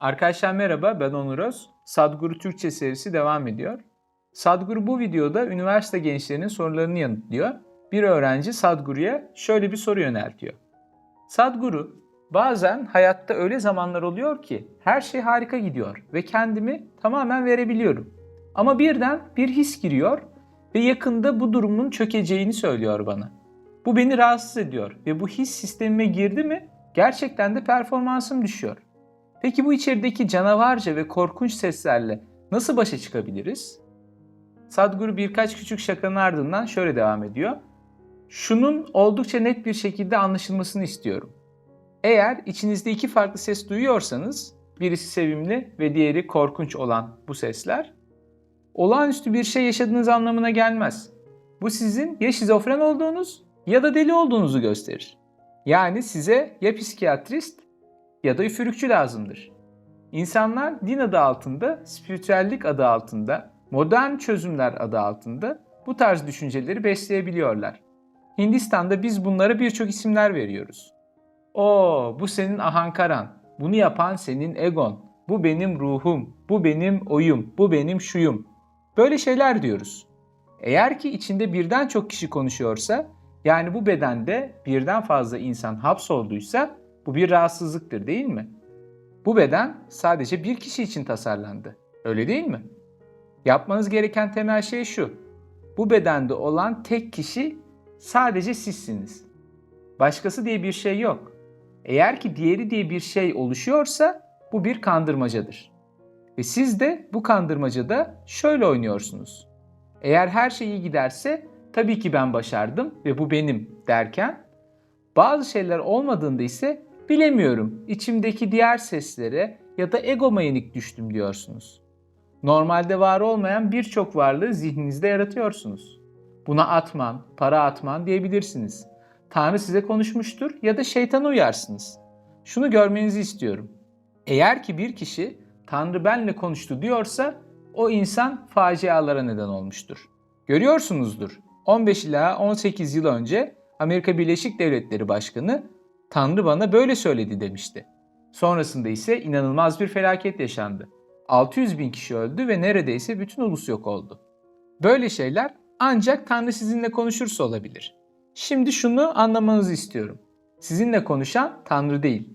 Arkadaşlar merhaba ben Onur Öz. Sadguru Türkçe serisi devam ediyor. Sadguru bu videoda üniversite gençlerinin sorularını yanıtlıyor. Bir öğrenci Sadguru'ya şöyle bir soru yöneltiyor. Sadguru, bazen hayatta öyle zamanlar oluyor ki her şey harika gidiyor ve kendimi tamamen verebiliyorum. Ama birden bir his giriyor ve yakında bu durumun çökeceğini söylüyor bana. Bu beni rahatsız ediyor ve bu his sistemime girdi mi gerçekten de performansım düşüyor. Peki bu içerideki canavarca ve korkunç seslerle nasıl başa çıkabiliriz? Sadhguru birkaç küçük şakanın ardından şöyle devam ediyor. Şunun oldukça net bir şekilde anlaşılmasını istiyorum. Eğer içinizde iki farklı ses duyuyorsanız, birisi sevimli ve diğeri korkunç olan bu sesler, olağanüstü bir şey yaşadığınız anlamına gelmez. Bu sizin ya şizofren olduğunuz ya da deli olduğunuzu gösterir. Yani size ya psikiyatrist ya da üfürükçü lazımdır. İnsanlar din adı altında, spiritüellik adı altında, modern çözümler adı altında bu tarz düşünceleri besleyebiliyorlar. Hindistan'da biz bunlara birçok isimler veriyoruz. O, bu senin ahankaran, bunu yapan senin egon, bu benim ruhum, bu benim oyum, bu benim şuyum. Böyle şeyler diyoruz. Eğer ki içinde birden çok kişi konuşuyorsa, yani bu bedende birden fazla insan hapsolduysa bu bir rahatsızlıktır değil mi? Bu beden sadece bir kişi için tasarlandı. Öyle değil mi? Yapmanız gereken temel şey şu. Bu bedende olan tek kişi sadece sizsiniz. Başkası diye bir şey yok. Eğer ki diğeri diye bir şey oluşuyorsa bu bir kandırmacadır. Ve siz de bu kandırmacada şöyle oynuyorsunuz. Eğer her şey iyi giderse tabii ki ben başardım ve bu benim derken bazı şeyler olmadığında ise bilemiyorum içimdeki diğer seslere ya da egoma yenik düştüm diyorsunuz. Normalde var olmayan birçok varlığı zihninizde yaratıyorsunuz. Buna atman, para atman diyebilirsiniz. Tanrı size konuşmuştur ya da şeytana uyarsınız. Şunu görmenizi istiyorum. Eğer ki bir kişi Tanrı benle konuştu diyorsa o insan facialara neden olmuştur. Görüyorsunuzdur. 15 ila 18 yıl önce Amerika Birleşik Devletleri Başkanı Tanrı bana böyle söyledi demişti. Sonrasında ise inanılmaz bir felaket yaşandı. 600 bin kişi öldü ve neredeyse bütün ulus yok oldu. Böyle şeyler ancak Tanrı sizinle konuşursa olabilir. Şimdi şunu anlamanızı istiyorum. Sizinle konuşan Tanrı değil.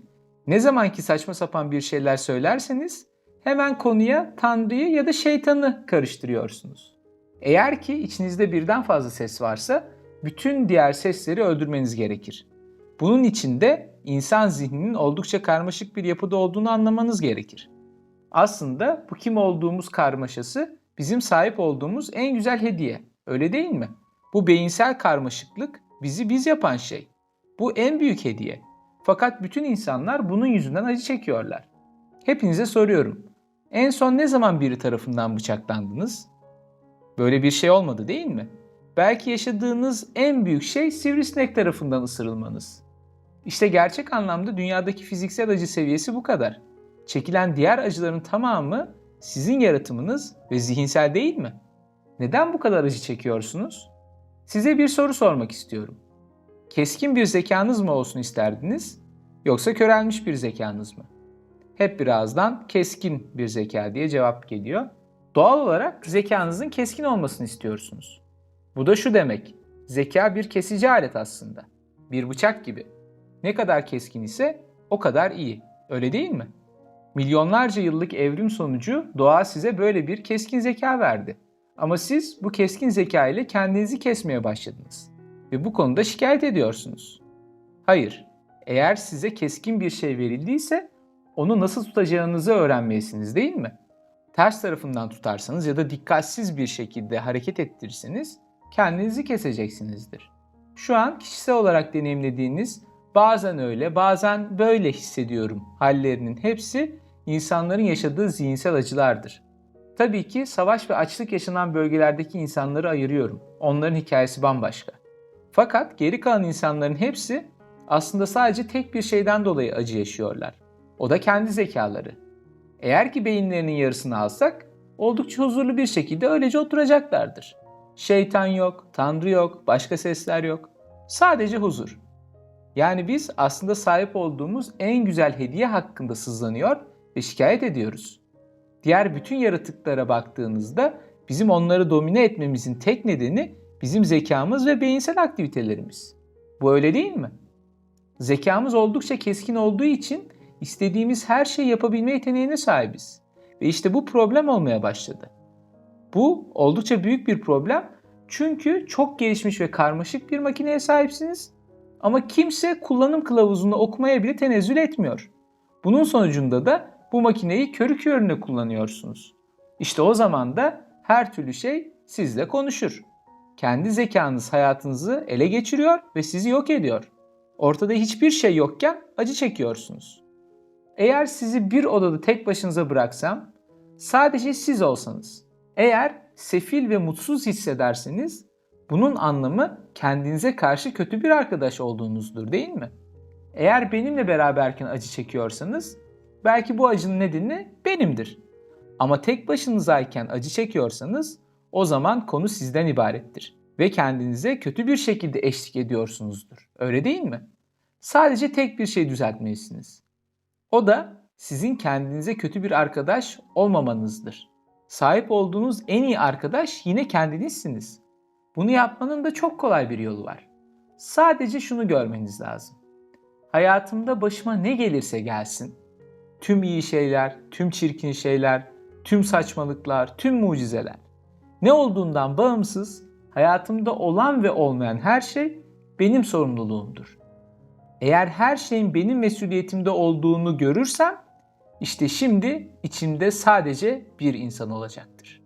Ne zaman ki saçma sapan bir şeyler söylerseniz hemen konuya Tanrı'yı ya da şeytanı karıştırıyorsunuz. Eğer ki içinizde birden fazla ses varsa bütün diğer sesleri öldürmeniz gerekir. Bunun için de insan zihninin oldukça karmaşık bir yapıda olduğunu anlamanız gerekir. Aslında bu kim olduğumuz karmaşası bizim sahip olduğumuz en güzel hediye. Öyle değil mi? Bu beyinsel karmaşıklık bizi biz yapan şey. Bu en büyük hediye. Fakat bütün insanlar bunun yüzünden acı çekiyorlar. Hepinize soruyorum. En son ne zaman biri tarafından bıçaklandınız? Böyle bir şey olmadı değil mi? Belki yaşadığınız en büyük şey sivrisinek tarafından ısırılmanız. İşte gerçek anlamda dünyadaki fiziksel acı seviyesi bu kadar. Çekilen diğer acıların tamamı sizin yaratımınız ve zihinsel değil mi? Neden bu kadar acı çekiyorsunuz? Size bir soru sormak istiyorum. Keskin bir zekanız mı olsun isterdiniz yoksa körelmiş bir zekanız mı? Hep birazdan keskin bir zeka diye cevap geliyor. Doğal olarak zekanızın keskin olmasını istiyorsunuz. Bu da şu demek. Zeka bir kesici alet aslında. Bir bıçak gibi. Ne kadar keskin ise o kadar iyi. Öyle değil mi? Milyonlarca yıllık evrim sonucu doğa size böyle bir keskin zeka verdi. Ama siz bu keskin zeka ile kendinizi kesmeye başladınız. Ve bu konuda şikayet ediyorsunuz. Hayır, eğer size keskin bir şey verildiyse onu nasıl tutacağınızı öğrenmelisiniz değil mi? Ters tarafından tutarsanız ya da dikkatsiz bir şekilde hareket ettirirseniz kendinizi keseceksinizdir. Şu an kişisel olarak deneyimlediğiniz bazen öyle bazen böyle hissediyorum hallerinin hepsi insanların yaşadığı zihinsel acılardır. Tabii ki savaş ve açlık yaşanan bölgelerdeki insanları ayırıyorum. Onların hikayesi bambaşka. Fakat geri kalan insanların hepsi aslında sadece tek bir şeyden dolayı acı yaşıyorlar. O da kendi zekaları. Eğer ki beyinlerinin yarısını alsak oldukça huzurlu bir şekilde öylece oturacaklardır. Şeytan yok, tanrı yok, başka sesler yok. Sadece huzur. Yani biz aslında sahip olduğumuz en güzel hediye hakkında sızlanıyor ve şikayet ediyoruz. Diğer bütün yaratıklara baktığınızda bizim onları domine etmemizin tek nedeni bizim zekamız ve beyinsel aktivitelerimiz. Bu öyle değil mi? Zekamız oldukça keskin olduğu için istediğimiz her şeyi yapabilme yeteneğine sahibiz. Ve işte bu problem olmaya başladı. Bu oldukça büyük bir problem çünkü çok gelişmiş ve karmaşık bir makineye sahipsiniz ama kimse kullanım kılavuzunu okumaya bile tenezzül etmiyor. Bunun sonucunda da bu makineyi körü körüne kullanıyorsunuz. İşte o zaman da her türlü şey sizle konuşur. Kendi zekanız hayatınızı ele geçiriyor ve sizi yok ediyor. Ortada hiçbir şey yokken acı çekiyorsunuz. Eğer sizi bir odada tek başınıza bıraksam, sadece siz olsanız, eğer sefil ve mutsuz hissederseniz, bunun anlamı kendinize karşı kötü bir arkadaş olduğunuzdur değil mi? Eğer benimle beraberken acı çekiyorsanız, belki bu acının nedeni benimdir. Ama tek başınızayken acı çekiyorsanız, o zaman konu sizden ibarettir ve kendinize kötü bir şekilde eşlik ediyorsunuzdur. Öyle değil mi? Sadece tek bir şey düzeltmelisiniz. O da sizin kendinize kötü bir arkadaş olmamanızdır. Sahip olduğunuz en iyi arkadaş yine kendinizsiniz. Bunu yapmanın da çok kolay bir yolu var. Sadece şunu görmeniz lazım. Hayatımda başıma ne gelirse gelsin, tüm iyi şeyler, tüm çirkin şeyler, tüm saçmalıklar, tüm mucizeler, ne olduğundan bağımsız hayatımda olan ve olmayan her şey benim sorumluluğumdur. Eğer her şeyin benim mesuliyetimde olduğunu görürsem işte şimdi içimde sadece bir insan olacaktır.